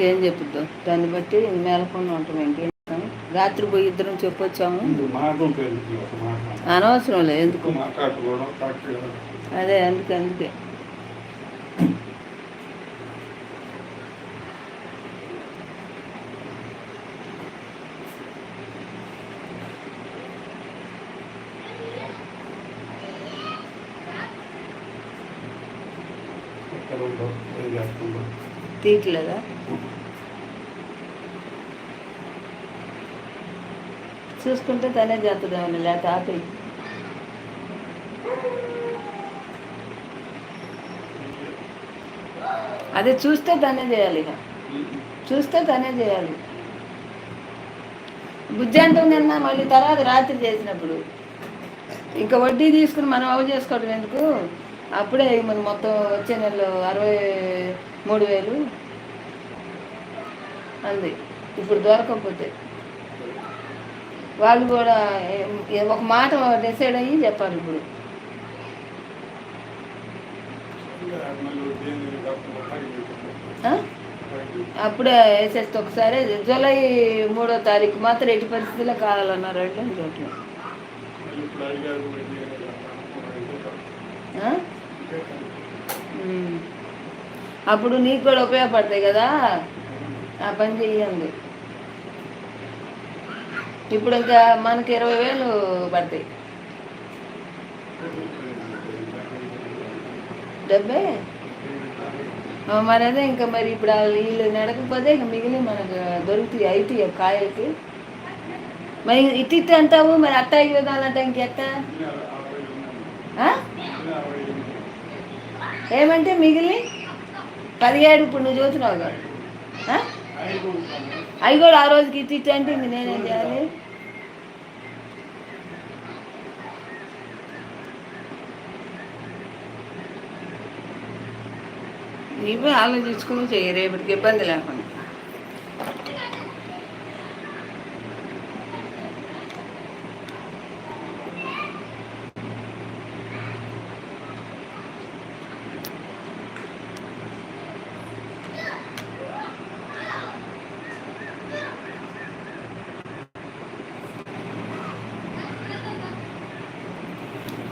ఏం చెప్పుద్దు? దాన్ని బట్టి మేలకుండా ఉంటాం చేస్తాం? రాత్రి పోయి ఇద్దరం చెప్పొచ్చాము. అనవసరం లేదు ఎందుకు. అదే అందుకే అందుకే. ఏం చేస్తుండవు తీయట్లేదా? చూసుకుంటే తనే చేస్తుందేమో లేకపోతే ఆపి అదే చూస్తే తనే చేయాలి ఇక. చూస్తే తనే చేయాలి. బుజ్జంతం నిన్న మళ్ళీ తర్వాత రాత్రి చేసినప్పుడు. ఇంకా వడ్డీ తీసుకుని మనం అవ చేసుకోవడం ఎందుకు? అప్పుడే మన మొత్తం వచ్చే నెలలో అరవై మూడు వేలు. అంది. ఇప్పుడు దొరకకపోతే. వాళ్ళు కూడా ఒక మాట డిసైడ్ అయ్యి చెప్పాలి ఇప్పుడు. అప్పుడే వేసేస్తే ఒకసారి జూలై మూడో తారీఖు మాత్రం ఎట్టి పరిస్థితుల్లో కావాలన్నారు అంటే ఇంకోటి అప్పుడు నీకు కూడా ఉపయోగపడతాయి కదా? ఆ పని చెయ్యండి. ఇప్పుడు ఇంకా మనకి ఇరవై వేలు పడతాయి. డెబ్బై? మరి అదే ఇంకా మరి ఇప్పుడు వీళ్ళు నడకపోతే ఇంకా మిగిలి మనకు దొరుకుతాయి ఐటీ కాయలకి. మరి ఇటు ఇటు అంటావు? మరి అట్ట ఐదు ఇంకెట్టా ఇంకెట్ట ఆ? ఏమంటే మిగిలి? పదిహేడు ఇప్పుడు నువ్వు చూస్తున్నావు కదా. అవి కూడా ఆ రోజుకి ఇచ్చి ఇచ్చి అంటే ఇంక నేనేం చేయాలి? నీవే ఆలోచించుకుని చెయ్యి రేపటికి ఇబ్బంది లేకుండా.